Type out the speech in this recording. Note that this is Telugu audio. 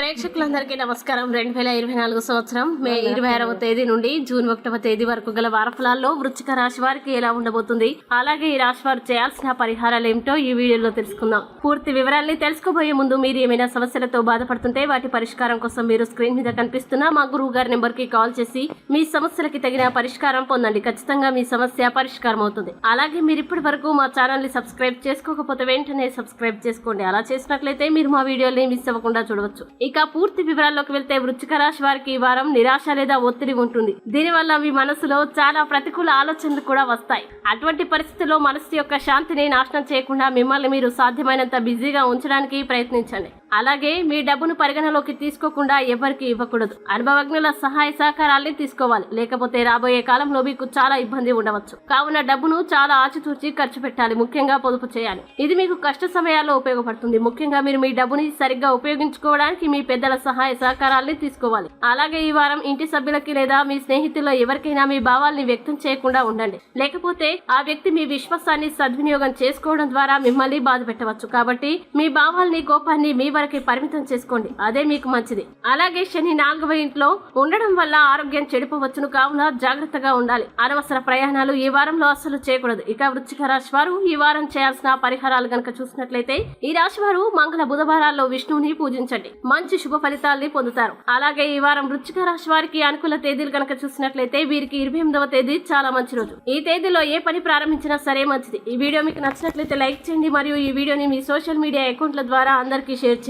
ప్రేక్షకులందరికీ నమస్కారం. రెండు వేల ఇరవై నాలుగు సంవత్సరం మే ఇరవై ఆరవ తేదీ నుండి జూన్ ఒకటవ తేదీ వరకు గల వారఫలాల్లో వృచ్చిక రాశి వారికి ఎలా ఉండబోతుంది? అలాగే ఈ రాశి వారు చేయాల్సిన పరిహారాలు ఏమిటో ఈ వీడియోలో తెలుసుకుందాం. పూర్తి వివరాల్ని తెలుసుకోబోయే ముందు మీరు ఏమైనా సమస్యలతో బాధపడుతుంటే వాటి పరిష్కారం కోసం మీరు స్క్రీన్ మీద కనిపిస్తున్న మా గురువు గారి నెంబర్కి కాల్ చేసి మీ సమస్యలకి తగిన పరిష్కారం పొందండి. ఖచ్చితంగా మీ సమస్య పరిష్కారం అవుతుంది. అలాగే మీరు ఇప్పటి వరకు మా ఛానల్ని సబ్స్క్రైబ్ చేసుకోకపోతే వెంటనే సబ్స్క్రైబ్ చేసుకోండి. అలా చేసినట్లయితే మీరు మా వీడియోని మిస్ అవ్వకుండా చూడవచ్చు. ఇక పూర్తి వివరాల్లోకి వెళ్తే వృచ్చిక రాశి వారికి ఈ వారం నిరాశ లేదా ఒత్తిడి ఉంటుంది. దీనివల్ల మీ మనసులో చాలా ప్రతికూల ఆలోచనలు కూడా వస్తాయి. అటువంటి పరిస్థితుల్లో మనసు యొక్క శాంతిని నాశనం చేయకుండా మిమ్మల్ని మీరు సాధ్యమైనంత బిజీగా ఉంచడానికి ప్రయత్నించండి. అలాగే మీ డబ్బును పరిగణలోకి తీసుకోకుండా ఎవరికి ఇవ్వకూడదు. అనుభవజ్ఞుల సహాయ సహకారాల్ని తీసుకోవాలి. లేకపోతే రాబోయే కాలంలో మీకు చాలా ఇబ్బంది ఉండవచ్చు. కావున డబ్బును చాలా ఆచితూచి ఖర్చు పెట్టాలి. ముఖ్యంగా పొదుపు చేయాలి. ఇది మీకు కష్ట సమయాల్లో ఉపయోగపడుతుంది. ముఖ్యంగా మీరు మీ డబ్బుని సరిగ్గా ఉపయోగించుకోవడానికి మీ పెద్దల సహాయ సహకారాల్ని తీసుకోవాలి. అలాగే ఈ వారం ఇంటి సభ్యులకి లేదా మీ స్నేహితుల్లో ఎవరికైనా మీ భావాల్ని వ్యక్తం చేయకుండా ఉండండి. లేకపోతే ఆ వ్యక్తి మీ విశ్వాసాన్ని సద్వినియోగం చేసుకోవడం ద్వారా మిమ్మల్ని బాధ పెట్టవచ్చు కాబట్టి మీ భావాల్ని కోపాన్ని మీ వరకు పరిమితం చేసుకోండి. అదే మీకు మంచిది. అలాగే శని నాలుగవ ఇంట్లో ఉండడం వల్ల ఆరోగ్యం చెడిపోవచ్చును కావున జాగ్రత్తగా ఉండాలి. అనవసర ప్రయాణాలు ఈ వారంలో అస్సలు చేయకూడదు. ఇక వృచ్చిక రాశి వారు ఈ వారం చేయాల్సిన పరిహారాలు గనక చూసినట్లయితే ఈ రాశి వారు మంగళ బుధవారాల్లో విష్ణువుని పూజించండి. మంచి శుభ ఫలితాల్ని పొందుతారు. అలాగే ఈ వారం వృచ్చిక రాశి వారికి అనుకూల తేదీలు గనక చూసినట్లయితే వీరికి ఇరవై ఎనిమిదవ తేదీ చాలా మంచి రోజు. ఈ తేదీలో ఏ పని ప్రారంభించినా సరే మంచిది. ఈ వీడియో మీకు నచ్చినట్లయితే లైక్ చేయండి. మరియు ఈ వీడియోని మీ సోషల్ మీడియా అకౌంట్ల ద్వారా అందరికీ షేర్ చేయండి.